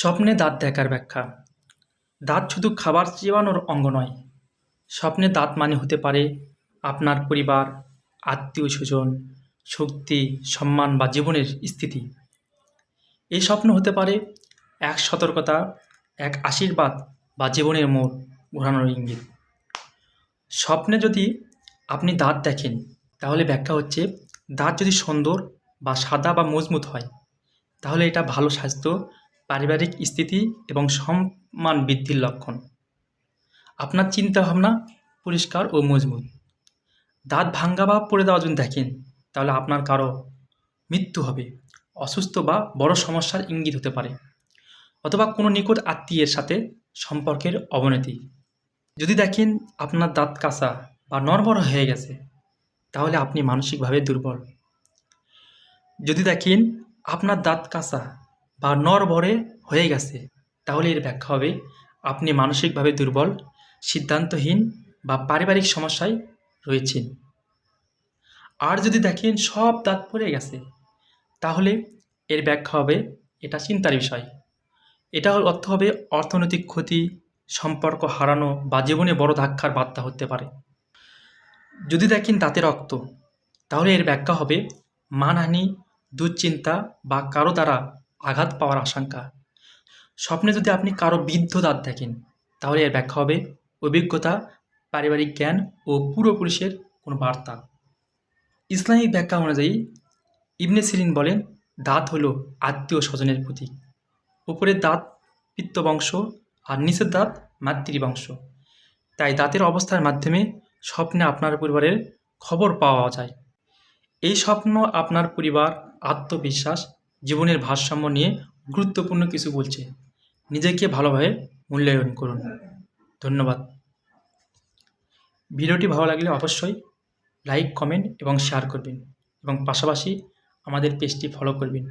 স্বপ্নে দাঁত দেখার ব্যাখ্যা। দাঁত শুধু খাবার চিবানোর অঙ্গ নয়, স্বপ্নে দাঁত মানে হতে পারে আপনার পরিবার আত্মীয় স্বজন শক্তি, সম্মান বা জীবনের স্থিতি। এই স্বপ্ন হতে পারে এক সতর্কতা, এক আশীর্বাদ বা জীবনের মোড় ঘোরানোর ইঙ্গিত। স্বপ্নে যদি আপনি দাঁত দেখেন, তাহলে ব্যাখ্যা হচ্ছে দাঁত যদি সুন্দর বা সাদা বা মজবুত হয়, তাহলে এটা ভালো স্বাস্থ্য পারিবারিক স্থিতি এবং সম্মান বৃদ্ধির লক্ষণ। আপনার চিন্তাভাবনা পরিষ্কার ও মজবুত। দাঁত ভাঙ্গা বা পড়ে দেওয়া যদি দেখেন, তাহলে আপনার কারও মৃত্যু হবে। অসুস্থ বা বড় সমস্যার ইঙ্গিত হতে পারে। অথবা কোনো নিকট আত্মীয়ের সাথে সম্পর্কের অবনতি। যদি দেখেন আপনার দাঁত কাঁচা বা নড়বড় হয়ে গেছে, তাহলে আপনি মানসিকভাবে দুর্বল। যদি দেখেন আপনার দাঁত কাঁচা বা নড়বড়ে হয়ে গেছে তাহলে এর ব্যাখ্যা হবে, আপনি মানসিকভাবে দুর্বল, সিদ্ধান্তহীন বা পারিবারিক সমস্যায় রয়েছেন। আর যদি দেখেন সব দাঁত পড়ে গেছে, তাহলে এর ব্যাখ্যা হবে, এটা চিন্তার বিষয়। এটা অর্থ হবে অর্থনৈতিক ক্ষতি, সম্পর্ক হারানো বা জীবনে বড় ধাক্কার বার্তা হতে পারে। যদি দেখেন দাঁতে রক্ত, তাহলে এর ব্যাখ্যা হবে, মানহানি, দুশ্চিন্তা বা কারও দ্বারা আঘাত পাওয়ার আশঙ্কা। স্বপ্নে যদি আপনি কারও বৃদ্ধ দাঁত দেখেন, তাহলে এর ব্যাখ্যা হবে অভিজ্ঞতা, পারিবারিক জ্ঞান ও পূর্বপুরুষের কোনো বার্তা। ইসলামিক ব্যাখ্যা অনুযায়ী, ইবনে সিরিন বলেন, দাঁত হলো আত্মীয় স্বজনের প্রতীক। উপরের দাঁত পিত্তবংশ আর নিচের দাঁত মাতৃবংশ। তাই দাঁতের অবস্থার মাধ্যমে স্বপ্নে আপনার পরিবারের খবর পাওয়া যায়। এই স্বপ্ন আপনার পরিবার, আত্মবিশ্বাস জীবনের ভারসাম্য নিয়ে গুরুত্বপূর্ণ কিছু বলছে। নিজেকে ভালোভাবে মূল্যায়ন করুন। ধন্যবাদ। ভিডিওটি ভালো লাগলে অবশ্যই লাইক, কমেন্ট এবং শেয়ার করবেন এবং পাশাপাশি আমাদের পেজটি ফলো করবেন।